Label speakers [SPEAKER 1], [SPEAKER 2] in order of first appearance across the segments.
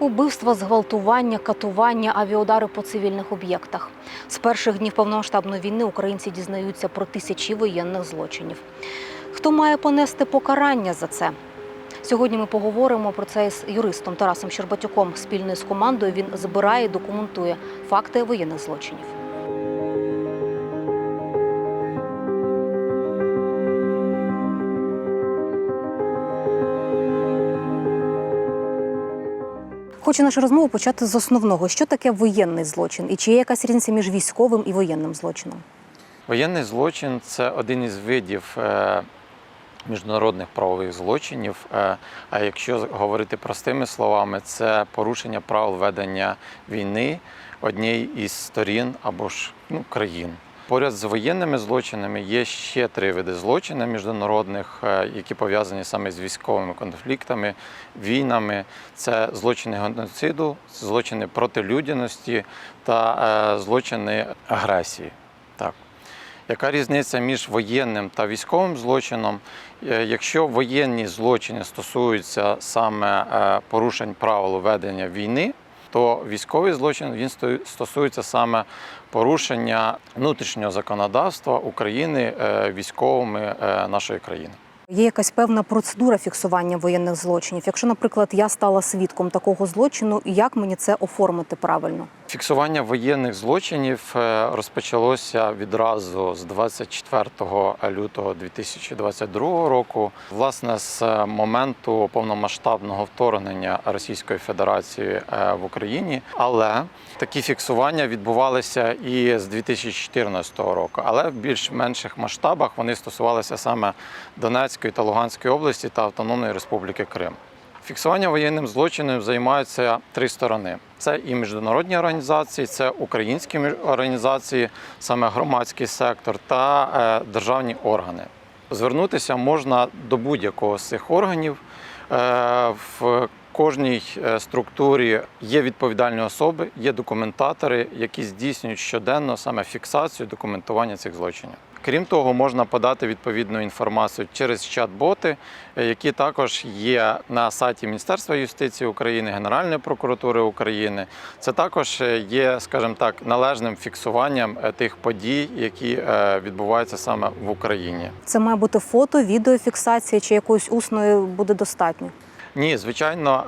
[SPEAKER 1] Убивства, зґвалтування, катування, авіаудари по цивільних об'єктах. З перших днів повномасштабної війни українці дізнаються про тисячі воєнних злочинів. Хто має понести покарання за це? Сьогодні ми поговоримо про це з юристом Тарасом Щербатюком. Спільно з командою він збирає і документує факти воєнних злочинів. Хочу нашу розмову почати з основного. Що таке воєнний злочин? І чи є якась різниця між військовим і воєнним злочином?
[SPEAKER 2] Воєнний злочин це один із видів е, міжнародних правових злочинів. Е, А якщо говорити простими словами, це порушення правил ведення війни однієї із сторін або ж ну, країн. Поряд з воєнними злочинами є ще три види злочинів міжнародних, е, які пов'язані саме з військовими конфліктами, війнами. Це злочини геноциду, злочини проти людяності та е, злочини агресії. Так. Яка різниця між воєнним та військовим злочином? Е, Якщо воєнні злочини стосуються саме порушень правил ведення війни, то військовий злочин він сто- стосується саме порушення внутрішнього законодавства України е, військовими е, нашої країни.
[SPEAKER 1] Є якась певна процедура фіксування воєнних злочинів. Якщо, наприклад, я стала свідком такого злочину, як мені це оформити правильно?
[SPEAKER 2] Фіксування воєнних злочинів е, розпочалося відразу з 24 лютого 2022 року. Власне, з е, моменту повномасштабного вторгнення Російської Федерації е, в Україні. Але такі фіксування відбувалися і з 2014 року, але в більш менших масштабах вони стосувалися саме Донецької та Луганської області та Автономної Республіки Крим. Фіксування воєнним злочинів займаються три сторони: це і міжнародні організації, це українські організації, саме громадський сектор та е, державні органи. Звернутися можна до будь-якого з цих органів. Е, в кожній е, структурі є відповідальні особи, є документатори, які здійснюють щоденно саме фіксацію документування цих злочинів. Крім того, можна подати відповідну інформацію через чат-боти, е, які також є на сайті Міністерства юстиції України, Генеральної прокуратури України. Це також е, є, скажімо так, належним фіксуванням е, тих подій, які відбуваються саме в Україні.
[SPEAKER 1] Це має бути фото, відеофіксація чи якоїсь усної буде достатньо?
[SPEAKER 2] Ні, звичайно,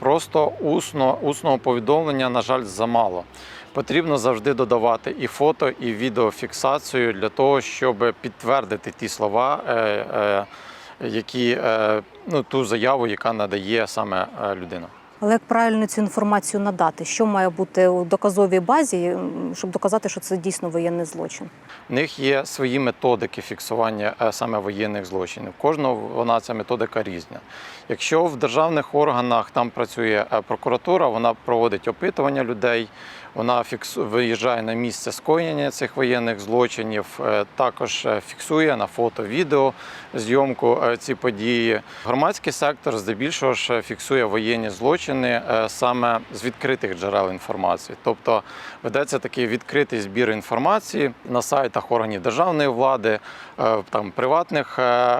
[SPEAKER 2] просто усно, усного повідомлення, на жаль, замало. Потрібно завжди додавати і фото, і відеофіксацію для того, щоб підтвердити ті слова, е, е, які е, ну, ту заяву, яка надає саме людина.
[SPEAKER 1] Але як правильно цю інформацію надати? Що має бути у доказовій базі, щоб доказати, що це дійсно воєнний злочин?
[SPEAKER 2] В них є свої методики фіксування саме воєнних злочинів. Кожного вона ця методика різна. Якщо в державних органах там працює прокуратура, вона проводить опитування людей, вона фіксу... виїжджає на місце скоєння цих воєнних злочинів, е, також е, фіксує на фото, відео зйомку е, ці події. Громадський сектор здебільшого ж фіксує воєнні злочини саме з відкритих джерел інформації. Тобто ведеться такий відкритий збір інформації на сайтах органів державної влади, там приватних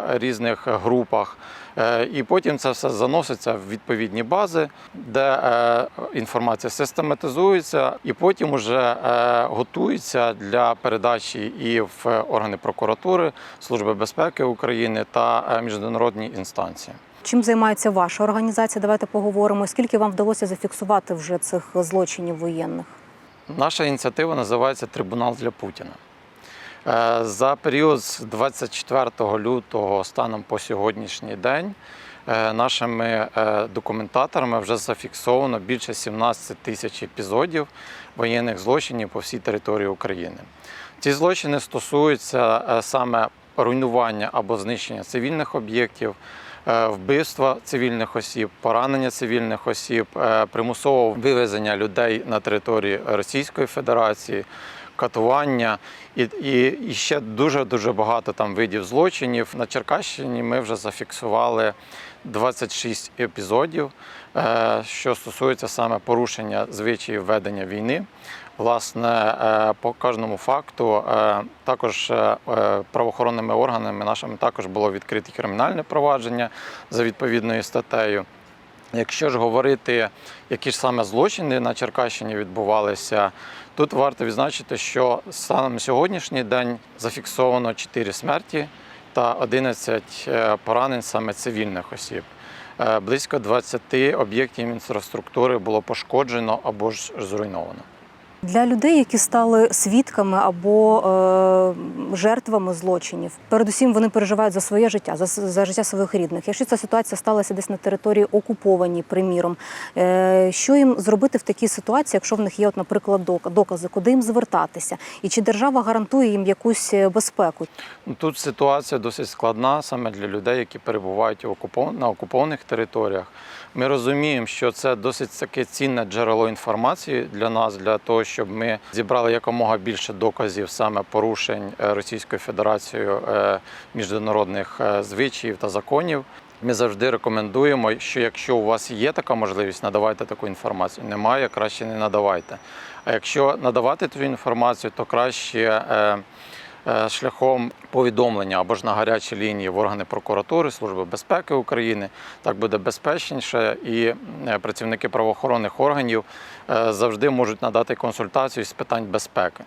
[SPEAKER 2] різних групах. Е, І потім це все заноситься в відповідні бази, де е, інформація систематизується, і потім уже е, готується для передачі і в органи прокуратури, Служби безпеки України та міжнародні інстанції.
[SPEAKER 1] Чим займається ваша організація? Давайте поговоримо. Скільки вам вдалося зафіксувати вже цих злочинів воєнних?
[SPEAKER 2] Наша ініціатива називається Трибунал для Путіна. Е, За період з 24 лютого станом по сьогоднішній день е, нашими е, документаторами вже зафіксовано більше 17 тисяч епізодів воєнних злочинів по всій території України. Ці злочини стосуються саме руйнування або знищення цивільних об'єктів, вбивства цивільних осіб, поранення цивільних осіб, е, примусового вивезення людей на території Російської Федерації, катування і, і, і ще дуже дуже багато там видів злочинів. На Черкащині ми вже зафіксували 26 епізодів, е, що стосується саме порушення звичаїв ведення війни. Власне, е, по кожному факту е, також е, правоохоронними органами нашими також було відкрите кримінальне провадження за відповідною статтею. Якщо ж говорити, які ж саме злочини на Черкащині відбувалися, тут варто відзначити, що на сьогоднішній день зафіксовано 4 смерті та 11 е, поранень саме цивільних осіб. Близько 20 об'єктів інфраструктури було пошкоджено або ж зруйновано.
[SPEAKER 1] Для людей, які стали свідками або е, жертвами злочинів, передусім вони переживають за своє життя, за, за життя своїх рідних. Якщо ця ситуація сталася десь на території окупованій, приміром, е, що їм зробити в такій ситуації, якщо в них є, от, наприклад, докази, куди їм звертатися, і чи держава гарантує їм якусь е, безпеку?
[SPEAKER 2] Ну, Тут ситуація досить складна саме для людей, які перебувають на окупованих територіях. Ми розуміємо, що це досить таке цінне джерело інформації для нас, для того, щоб ми зібрали якомога більше доказів саме порушень е, Російською Федерацією е, міжнародних е, звичаїв та законів. Ми завжди рекомендуємо, що якщо у вас є така можливість, надавайте таку інформацію. Немає, краще не надавайте. А якщо надавати цю інформацію, то краще. Е, шляхом повідомлення або ж на гарячій лінії в органи прокуратури, Служби безпеки України. Так буде безпечніше, і е, працівники правоохоронних органів е, завжди можуть надати консультацію з питань безпеки.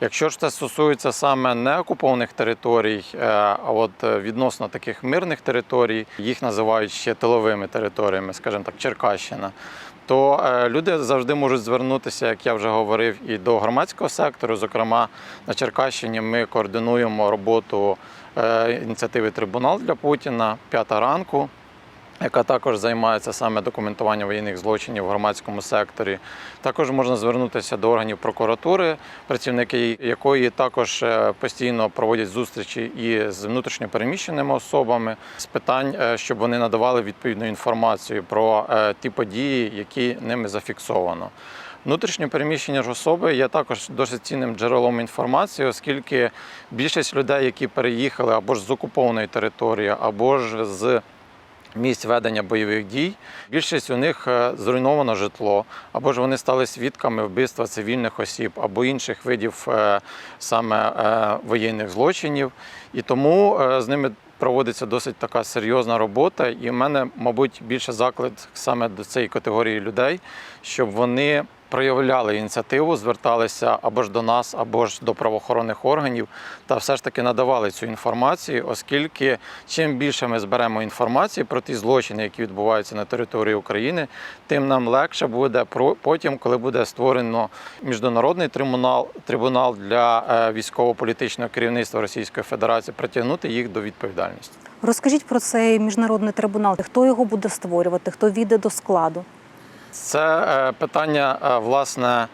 [SPEAKER 2] Якщо ж це стосується саме неокупованих територій, а от відносно таких мирних територій, їх називають ще тиловими територіями, скажімо так, Черкащина, то е, люди завжди можуть звернутися, як я вже говорив, і до громадського сектору. Зокрема, на Черкащині ми координуємо роботу е, ініціативи Трибунал для Путіна п'ята ранку. Яка також займається саме документуванням воєнних злочинів в громадському секторі. Також можна звернутися до органів прокуратури, працівники якої також е, постійно проводять зустрічі і з внутрішньопереміщеними особами з питань, е, щоб вони надавали відповідну інформацію про е, ті події, які ними зафіксовано. Внутрішньо переміщення ж особи є також досить цінним джерелом інформації, оскільки більшість людей, які переїхали або ж з окупованої території, або ж з місць ведення бойових дій. Більшість у них е, зруйновано житло, або ж вони стали свідками вбивства цивільних осіб, або інших видів е, саме е, воєнних злочинів. І тому з ними проводиться досить така серйозна робота. І в мене, мабуть, більше заклик саме до цієї категорії людей, щоб вони проявляли ініціативу, зверталися або ж до нас, або ж до правоохоронних органів, та все ж таки надавали цю інформацію, оскільки чим більше ми зберемо інформації про ті злочини, які відбуваються на території України, тим нам легше буде потім, коли буде створено міжнародний трибунал, трибунал для е, військово-політичного керівництва Російської Федерації, притягнути їх до відповідальності.
[SPEAKER 1] Розкажіть про цей міжнародний трибунал. Хто його буде створювати, хто війде до складу?
[SPEAKER 2] Це е, питання, е, власне,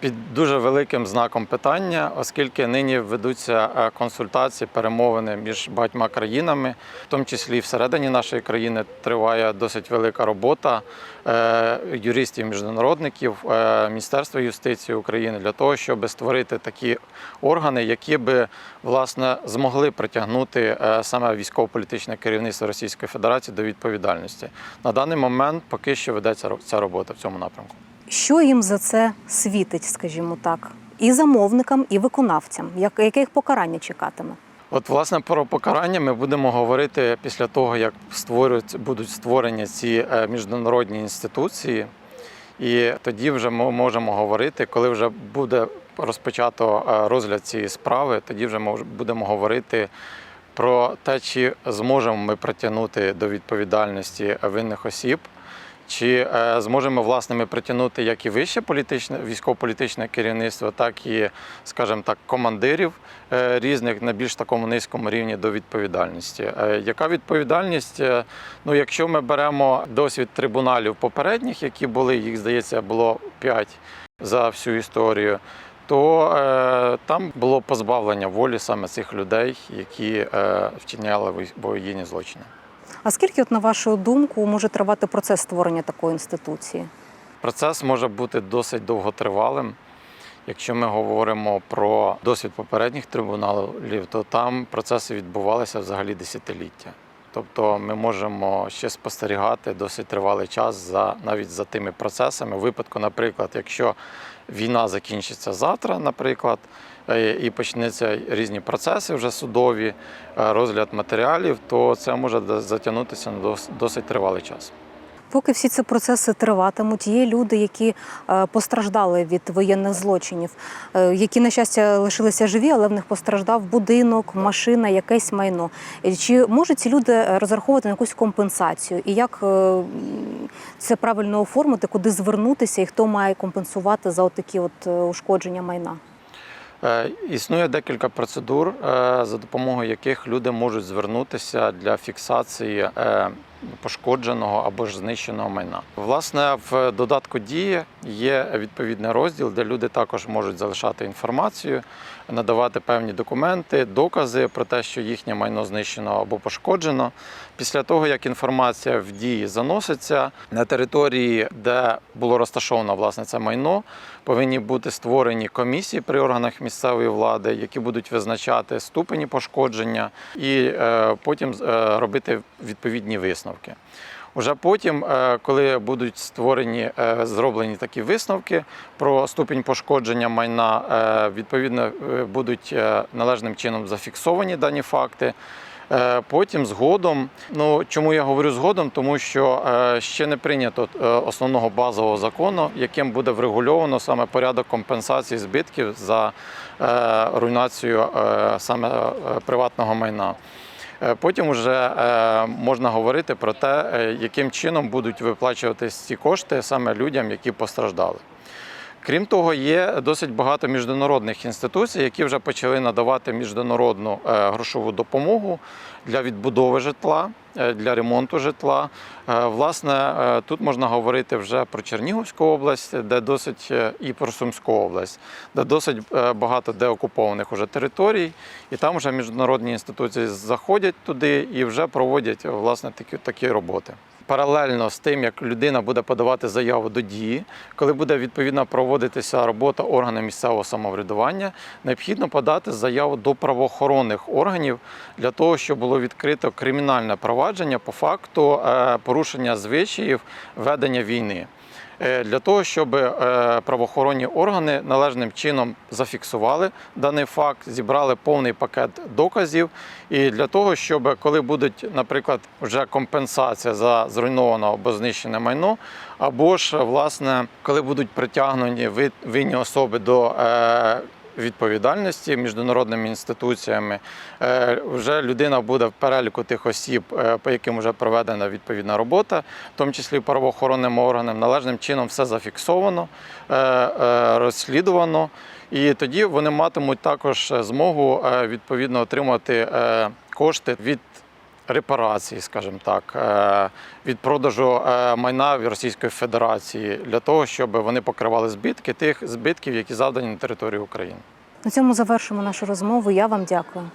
[SPEAKER 2] під дуже великим знаком питання, оскільки нині ведуться е, консультації, перемовини між багатьма країнами, в тому числі всередині нашої країни триває досить велика робота е, юристів, міжнародників, е, Міністерства юстиції України для того, щоб створити такі органи, які би власне змогли притягнути саме військово-політичне керівництво Російської Федерації до відповідальності. На даний момент поки що ведеться ця робота в цьому напрямку.
[SPEAKER 1] Що їм за це світить, скажімо так, і замовникам, і виконавцям? Як, яке їх покарання чекатиме?
[SPEAKER 2] От, власне, про покарання ми будемо говорити після того, як створюють, будуть створені ці е, міжнародні інституції. І тоді вже ми можемо говорити, коли вже буде розпочато е, розгляд цієї справи, тоді вже ми будемо говорити про те, чи зможемо ми притягнути до відповідальності винних осіб. Чи е, зможемо власне ми притягнути як і вище політичне військово-політичне керівництво, так і, скажімо так, командирів е, різних на більш такому низькому рівні до відповідальності. Е, яка відповідальність? Ну, якщо ми беремо досвід трибуналів попередніх, які були, їх здається, було 5 за всю історію. То е, там було позбавлення волі саме цих людей, які е, вчиняли воєнні злочини.
[SPEAKER 1] А скільки, от, на вашу думку, може тривати процес створення такої інституції?
[SPEAKER 2] Процес може бути досить довготривалим. Якщо ми говоримо про досвід попередніх трибуналів, то там процеси відбувалися взагалі десятиліття. Тобто ми можемо ще спостерігати досить тривалий час за навіть за тими процесами. У випадку, наприклад, якщо війна закінчиться завтра, наприклад, і почнуться різні процеси вже судові, е, розгляд матеріалів, то це може затягнутися на дос- досить тривалий час.
[SPEAKER 1] Поки всі ці процеси триватимуть, є люди, які е, постраждали від воєнних злочинів, е, які, на щастя, лишилися живі, але в них постраждав будинок, машина, якесь майно. Е, Чи можуть ці люди е, розраховувати на якусь компенсацію? І як е, це правильно оформити, куди звернутися, і хто має компенсувати за такі от е, ушкодження майна?
[SPEAKER 2] Е, Існує декілька процедур, е, за допомогою яких люди можуть звернутися для фіксації е, пошкодженого або ж знищеного майна. Власне, в додатку дії є відповідний розділ, де люди також можуть залишати інформацію, надавати певні документи, докази про те, що їхнє майно знищено або пошкоджено. Після того, як інформація в дії заноситься на території, де було розташовано власне це майно, повинні бути створені комісії при органах місцевої влади, які будуть визначати ступені пошкодження і е, потім е, робити відповідні висновки. Уже потім, е, коли будуть створені е, зроблені такі висновки про ступінь пошкодження майна, е, відповідно будуть належним чином зафіксовані дані факти. Потім згодом, ну чому я говорю згодом, тому що ще не прийнято основного базового закону, яким буде врегульовано саме порядок компенсації збитків за руйнацію саме приватного майна. Е, Потім вже е, можна говорити про те, е, яким чином будуть виплачуватись ці кошти саме людям, які постраждали. Крім того, є досить багато міжнародних інституцій, які вже почали надавати міжнародну е, грошову допомогу для відбудови житла, е, для ремонту житла. Е, Власне, тут можна говорити вже про Чернігівську область, де досить і про Сумську область, де досить багато деокупованих уже територій, і там вже міжнародні інституції заходять туди і вже проводять власне такі, такі роботи. Паралельно з тим, як людина буде подавати заяву до дії, коли буде відповідно проводитися робота органів місцевого самоврядування, необхідно подати заяву до правоохоронних органів для того, щоб було відкрито кримінальне провадження по факту е, порушення звичаїв ведення війни. Е, Для того, щоб е, правоохоронні органи належним чином зафіксували даний факт, зібрали повний пакет доказів, і для того, щоб коли будуть, наприклад, вже компенсація за зруйноване або знищене майно, або ж власне, коли будуть притягнені ви- винні особи до е, відповідальності міжнародними інституціями, е, вже людина буде в переліку тих осіб, е, по яким вже проведена відповідна робота, в тому числі правоохоронним органам, належним чином все зафіксовано, е, розслідувано. І тоді вони матимуть також змогу відповідно отримати кошти від репарації, скажімо так, е, від продажу е, майна в Російської Федерації для того, щоб вони покривали збитки тих збитків, які завдані на території України.
[SPEAKER 1] На цьому завершимо нашу розмову. Я вам дякую.